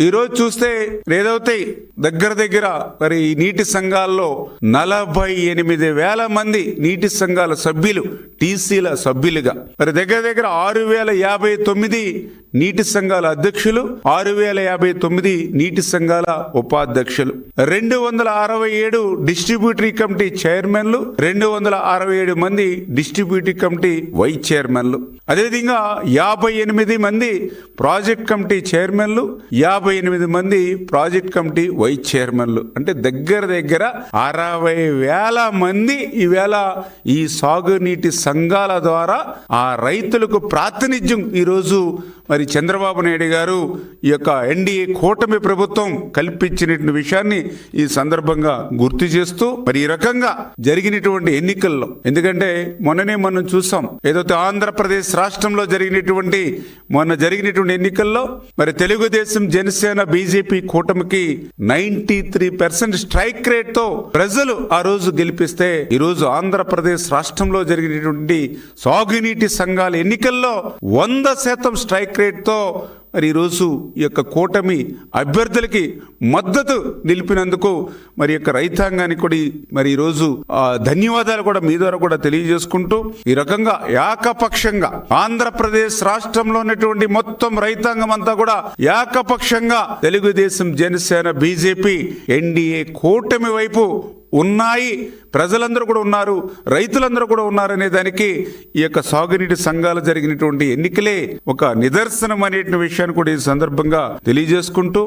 ఈరోజు చూస్తే ఏదవుతాయి? దగ్గర దగ్గర మరి ఈ నీటి సంఘాల్లో నలభై ఎనిమిది వేల మంది నీటి సంఘాల సభ్యులు టీసీల సభ్యులుగా. మరి దగ్గర దగ్గర ఆరు వేల యాభై తొమ్మిది నీటి సంఘాల అధ్యక్షులు ఆరు వేల యాభై తొమ్మిది నీటి సంఘాల ఉపాధ్యక్షులు. రెండు వందల అరవై ఏడు డిస్ట్రిబ్యూటరీ కమిటీ చైర్మన్లు రెండు వందల అరవై ఏడు మంది డిస్ట్రిబ్యూటరీ కమిటీ వైస్ చైర్మన్లు. అదేవిధంగా యాభై ఎనిమిది మంది ప్రాజెక్ట్ కమిటీ చైర్మన్లు యాభై ఎనిమిది మంది ప్రాజెక్ట్ కమిటీ వైస్ చైర్మన్లు. అంటే దగ్గర దగ్గర అరవై వేల మంది ఈవేళ ఈ సాగునీటి సంఘాల ద్వారా ఆ రైతులకు ప్రాతినిధ్యం ఈరోజు మరి చంద్రబాబు నాయుడు గారు ఈ యొక్క ఎన్డీఏ కూటమి ప్రభుత్వం కల్పించినటువంటి విషయాన్ని ఈ సందర్భంగా గుర్తు చేస్తూ మరి ఈ రకంగా జరిగినటువంటి ఎన్నికల్లో ఎందుకంటే మొన్ననే మనం చూసాం ఏదైతే ఆంధ్రప్రదేశ్ రాష్ట్రంలో జరిగినటువంటి మొన్న జరిగినటువంటి ఎన్నికల్లో మరి తెలుగుదేశం జనసేన బీజేపీ కూటమికి నైన్టీ త్రీ పర్సెంట్ స్ట్రైక్ రేట్తో ప్రజలు ఆ రోజు గెలిపిస్తే ఈ రోజు ఆంధ్రప్రదేశ్ రాష్ట్రంలో జరిగినటువంటి సాగునీటి సంఘాల ఎన్నికల్లో వంద శాతం స్ట్రైక్ సెక్రటరీతో మరి ఈరోజు ఈ యొక్క కూటమి అభ్యర్థులకి మద్దతు నిలిపినందుకు మరి యొక్క రైతాంగానికి కూడా మరి ఈరోజు ఆ, ధన్యవాదాలు కూడా మీ ద్వారా కూడా తెలియజేసుకుంటూ ఈ రకంగా ఏకపక్షంగా ఆంధ్రప్రదేశ్ రాష్ట్రంలో ఉన్నటువంటి మొత్తం రైతాంగం అంతా కూడా ఏకపక్షంగా తెలుగుదేశం జనసేన బీజేపీ ఎన్డీఏ కూటమి వైపు ఉన్నాయి ప్రజలందరూ కూడా ఉన్నారు రైతులందరూ కూడా ఉన్నారనే దానికి ఈ యొక్క సాగునీటి సంఘాలు జరిగినటువంటి ఎన్నికలే ఒక నిదర్శనం అనేటువంటి విషయాన్ని కూడా ఈ సందర్భంగా తెలియజేసుకుంటూ